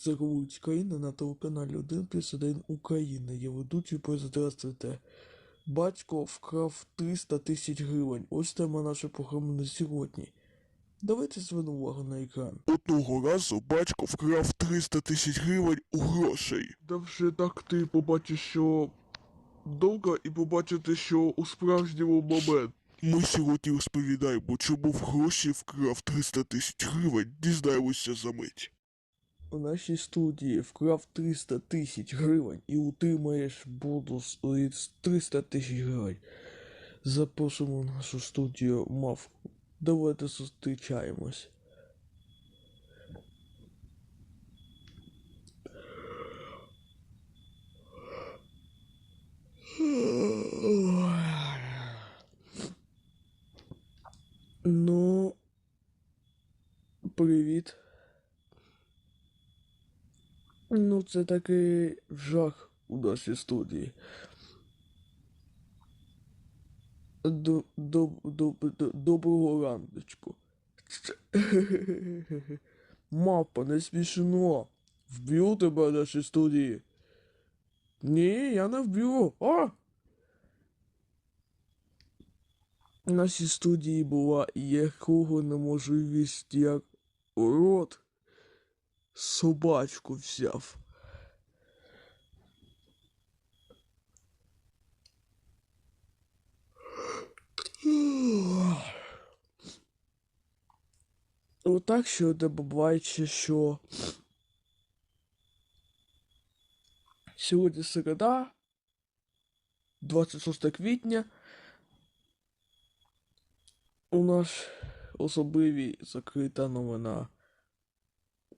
Це говорить країна на телеканалі 1 плюс 1 Україна. Я ведучий поздравствуйте. Батько вкрав 300 тисяч гривень. Ось тема нашої програми на сьогодні. Давайте звернемо увагу на екран. Одного разу батько вкрав 300 тисяч гривень у грошей. Да вже так ти побачиш, що довго і побачити, що у справжньому момент. Ми сьогодні розповідаємо, чому в гроші вкрав 300 тисяч гривень, дізнаємося за мить. У нашій студії вкрав 300 тисяч гривень і утримаєш бонус із 300 тисяч гривень. Запрошуємо нашу студію мавку. Давайте зустрічаємось. Ну, привіт. Ну, це такий жах у нашій студії. До, до, до, до, доброго раночку. Мапа, не смішно. Вб'ю тебе в нашій студії. Ні, я не вб'ю. А! В нашій студії була якого неможливість як рот собачку взяв. Отак що де буває, що сьогодні середа, 26 квітня, у нас особливі закрита новина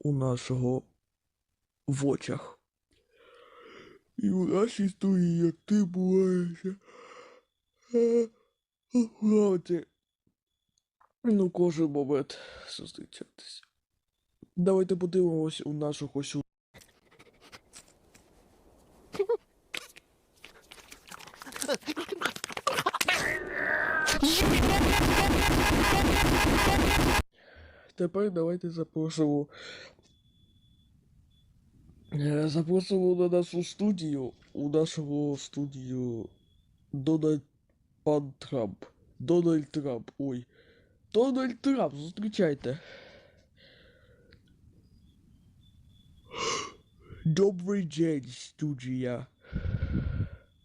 у нашого в очах. І у нашій історії, як ти буваєшся. Правда. Ну, кожен момент зустрічатися. Давайте подивимось у нашого сю. Тепер давайте запросимо. Е, Запросимо на нашу студію. У нашого студію Дональд Пан Трамп. Дональд Трамп. Ой. Дональд Трамп, зустрічайте. Добрий день, студія.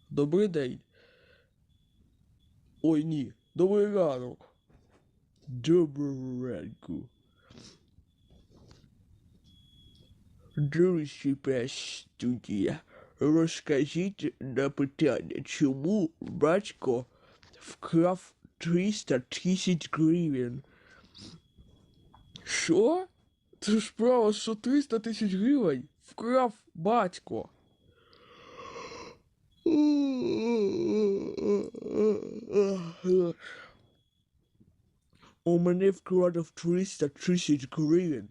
Добрий день. Ой, ні. Добрий ранок. Доброго ранку. Друзі пес студія. Розкажіть на питання, чому батько вкрав 300 тисяч гривень? Що? Це ж право, що 300 тисяч гривень вкрав батько. У мене вкрадав 300 тисяч гривень.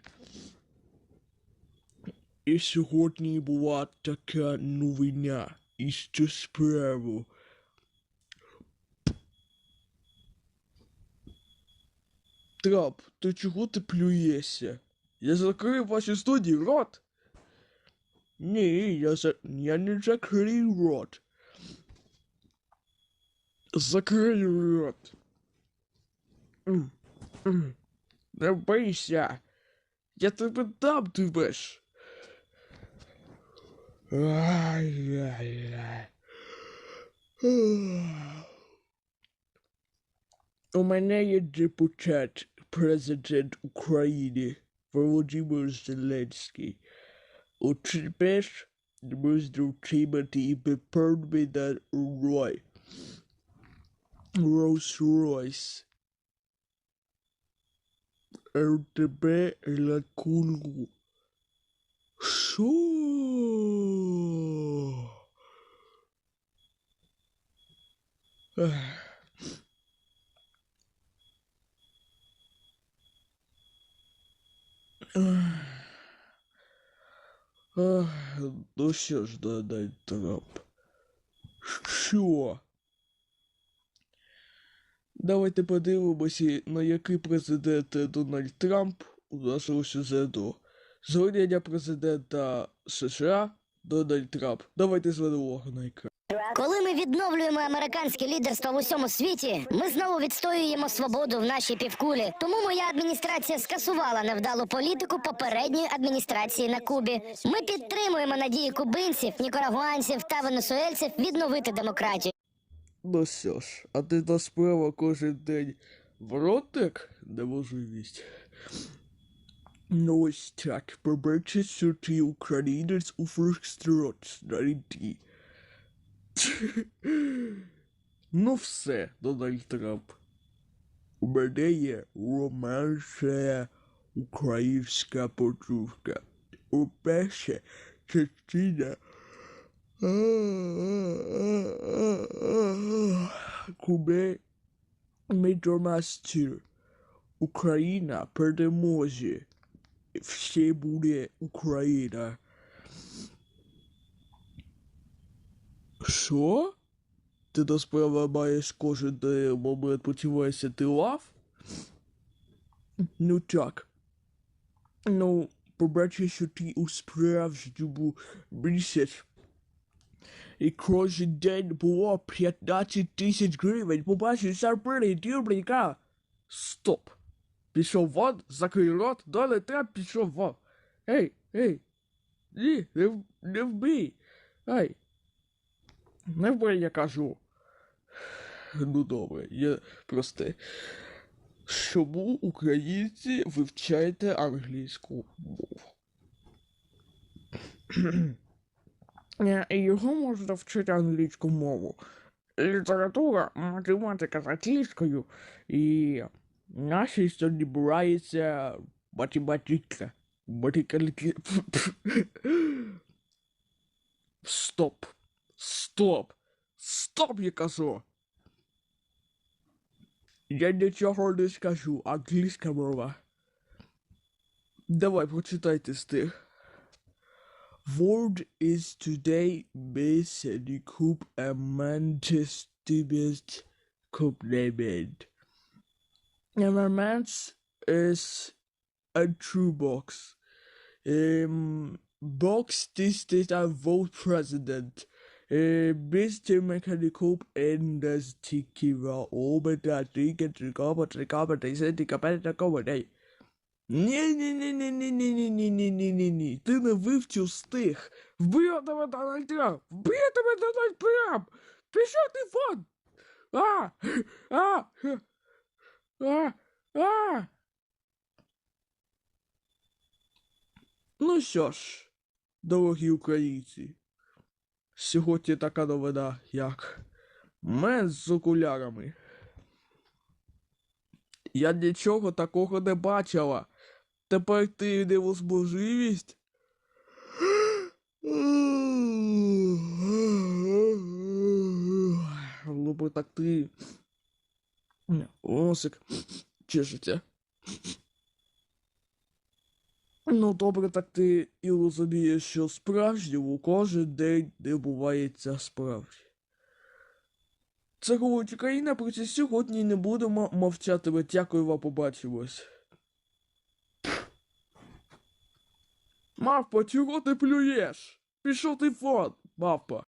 І сьогодні була така новина із цю справу. Трап, ти чого ти плюєшся? Я закрив вашій студії рот. Ні, я за... я не закрив рот. Закрив рот. Не бийся. Я тебе дам, ти беш. Ай-яй-яй. У мене є депутат, президент України Володимир Зеленський. У тебе ж можна отримати і пеперми на Рой. Rolls-Royce. А у тебе лакулу. Що? Ах, Ну що ж, Дональд Трамп? Що? Давайте подивимося, на який президент Дональд Трамп у нашого сюжету. Звернення президента США Дональд Трамп. Давайте зведемо на екран. Коли ми відновлюємо американське лідерство в усьому світі, ми знову відстоюємо свободу в нашій півкулі. Тому моя адміністрація скасувала невдалу політику попередньої адміністрації на Кубі. Ми підтримуємо надії кубинців, нікарагуанців та венесуельців відновити демократію. Ну що ж, а ти та справа кожен день в ротик неможливість. não No stack, Berberches, Sutri, Ukrainians, Ufrustrots, Nariti. Não sei, Donald Trump. Uma ideia, romance, ukraínska, portuguesa. O peixe, Cristina. Comer, Major Master. Ucraina, perdemos hoje. Все буде Україна. Що? Ти до справа маєш кожен момент почуваєшся ти лав? Ну так. Ну, побачиш, що ти у справжньому місяць і кожен день було 15 тисяч гривень. Побачиш, зарплати дюбрика. Стоп. Пішов вон, закрий рот, доле трап пішов вон. Ей, ей. Ні, не, не вбий. Ай. Не вбий, я кажу. Ну добре, я просто. Чому українці вивчаєте англійську мову? Е, Його можна вчити англійську мову. Література, математика з англійською і нашій сьогодні збирається математика. Математика. Стоп. Стоп. Стоп, я кажу. Я нічого не скажу, англійська мова. Давай, прочитайте стих. Word is today based the coup a manchester complement. Amendments is a true box. Um, box this is a vote president. Uh, Mr. Mechanical and the sticky raw over the ticket to go, but the government is the government to go away. Ні, ні, ні, ні, ні, ні, ні, ні, ні, ні, ні, ні. Ти не вивчив стих. Вбив тебе Дональд Трамп! Вбив тебе Дональд Трамп! Пішов ти вон! А! А! А! А! Ну що ж, дорогі українці, сьогодні така новина, як мен з окулярами. Я нічого такого не бачила. Тепер ти не можливість. Лупи так ти. Осик чешеться. Ну, добре, так ти і розумієш, що справжньому кожен день не бувається справді. Це говорить Україна, проте сьогодні не будемо мовчати. Дякую вам, побачимось. Мавпа, чого ти плюєш? Пішов ти фон, мавпа.